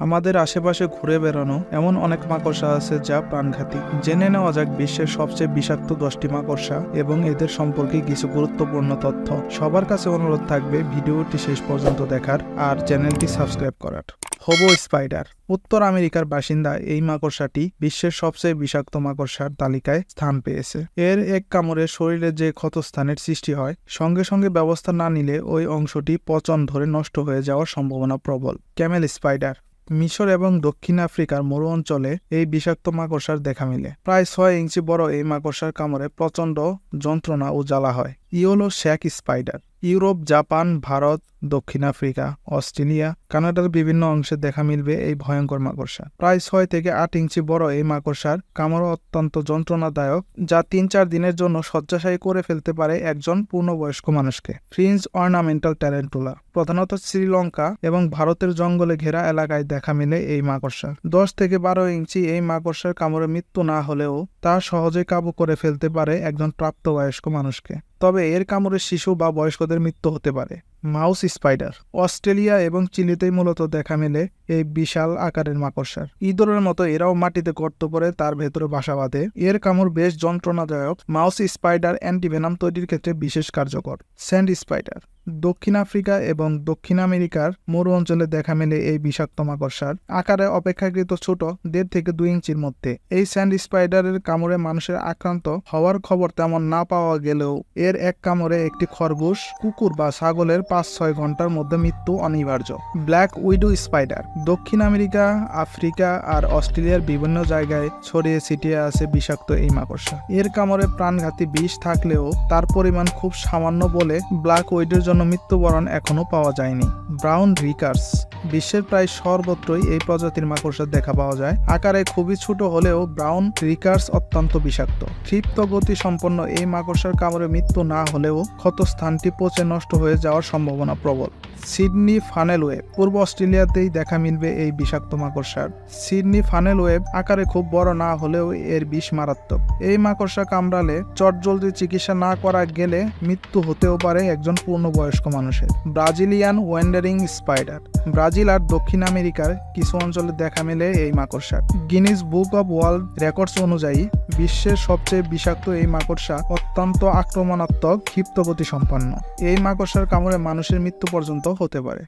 আমাদের আশেপাশে ঘুরে বেড়ানো এমন অনেক মাকড়সা আছে যা প্রাণঘাতী। জেনে নেওয়া যাক বিশ্বের সবচেয়ে বিষাক্ত দশটি মাকড়সা এবং এদের সম্পর্কে কিছু গুরুত্বপূর্ণ তথ্য। সবার কাছে অনুরোধ থাকবে ভিডিওটি শেষ পর্যন্ত দেখার আর চ্যানেলটি সাবস্ক্রাইব করার। Hobo spider. উত্তর আমেরিকার বাসিন্দা এই মাকড়সাটি বিশ্বের সবচেয়ে বিষাক্ত মাকড়সার তালিকায় স্থান পেয়েছে। এর এক কামড়ে শরীরে যে ক্ষতস্থানের সৃষ্টি হয়, সঙ্গে সঙ্গে ব্যবস্থা না নিলে ওই অংশটি পচন ধরে নষ্ট হয়ে যাওয়ার সম্ভাবনা প্রবল। Camel spider. মিশর এবং দক্ষিণ আফ্রিকার মরু অঞ্চলে এই বিষাক্ত মাকড়সার দেখা মিলে। প্রায় ছয় ইঞ্চি বড় এই মাকড়সার কামড়ে প্রচণ্ড যন্ত্রণা ও জ্বালা হয়। Yellow sac spider. Europe, Japan, Bharat দক্ষিণ আফ্রিকা, অস্ট্রেলিয়া, কানাডার বিভিন্ন অংশে দেখা মিলবে এই ভয়ঙ্কর মাকড়সা। প্রায় ছয় থেকে আট ইঞ্চি বড় এই মাকড়সার কামড় অত্যন্ত যন্ত্রণাদায়ক, যা তিন চার দিনের জন্য শয্যাশায়ী করে ফেলতে পারে একজন পূর্ণবয়স্ক মানুষকে। ফ্রিঞ্জ অর্নামেন্টাল ট্যারেন্টুলা, প্রধানত শ্রীলঙ্কা এবং ভারতের জঙ্গলে ঘেরা এলাকায় দেখা মিলে এই মাকড়সা। দশ থেকে বারো ইঞ্চি এই মাকড়সার কামড়ে মৃত্যু না হলেও তা সহজে কাবু করে ফেলতে পারে একজন প্রাপ্তবয়স্ক মানুষকে। তবে এর কামড়ে শিশু বা বয়স্কদের মৃত্যু হতে পারে। মাউস স্পাইডার, অস্ট্রেলিয়া এবং চিলিতেই মূলত দেখা মেলে এই বিশাল আকারের মাকড়সার। ইঁদুরের মতো এরাও মাটিতে গর্ত করে তার ভেতরে বাসা বাঁধে। এর কামড় বেশ যন্ত্রণাদায়ক। মাউস স্পাইডার অ্যান্টিভেনাম তৈরির ক্ষেত্রে বিশেষ কার্যকর। স্যান্ড স্পাইডার দক্ষিণ আফ্রিকা এবং দক্ষিণ আমেরিকার মরু অঞ্চলে দেখা মেলে এই বিষাক্ত মাকড়সার। আকারে অপেক্ষাকৃত ছোট, দেড় থেকে দুই ইঞ্চির মধ্যে। এই স্যান্ড স্পাইডারের কামড়ে মানুষের আক্রান্ত হওয়ার খবর তেমন না পাওয়া গেলেও এর এক কামড়ে একটি খরগোশ, কুকুর বা ছাগলের পাঁচ ছয় ঘণ্টার মধ্যে মৃত্যু অনিবার্য। Black widow spider. দক্ষিণ আমেরিকা, আফ্রিকা আর অস্ট্রেলিয়ার বিভিন্ন জায়গায় ছড়িয়ে ছিটিয়ে আছে বিষাক্ত এই মাকড়সা। এর কামড়ে প্রাণঘাতী বিষ থাকলেও তার পরিমাণ খুব সামান্য বলে ব্ল্যাক উইডোর জন্য মৃত্যুবরণ এখনও পাওয়া যায়নি। ব্রাউন রিকার্স বিশ্বের প্রায় সর্বত্রই এই প্রজাতির মাকড়সা দেখা পাওয়া যায়। আকারে খুবই ছোট হলেও ব্রাউন রিকার্স অত্যন্ত বিষাক্ত। ক্ষিপ্ত গতি সম্পন্ন এই মাকড়সার কামড়ে মৃত্যু না হলেও ক্ষতস্থানটি পচে নষ্ট হয়ে যাওয়ার সম্ভাবনা প্রবল। সিডনি ফানেল ওয়েব পূর্ব অস্ট্রেলিয়াতেই দেখা মিলবে এই বিষাক্ত মাকড়সার। সিডনি ফানেল ওয়েব আকারে খুব বড় না হলেও এর বিষ মারাত্মক। এই মাকড়সা কামড়ালে চটজলদি চিকিৎসা না করা গেলে মৃত্যু হতেও পারে একজন পূর্ণবয়স্ক মানুষের। Brazilian wandering spider. ব্রাজিল আর দক্ষিণ আমেরিকার কিছু অঞ্চলে দেখা মেলে এই মাকড়সা। Guinness Book of World Records অনুযায়ী, বিশ্বের সবচেয়ে বিষাক্ত এই মাকড়সা অত্যন্ত আক্রমণাত্মক ক্ষিপ্তগতি সম্পন্ন এই মাকড়সার কামড়ে মানুষের মৃত্যু পর্যন্ত হতে পারে।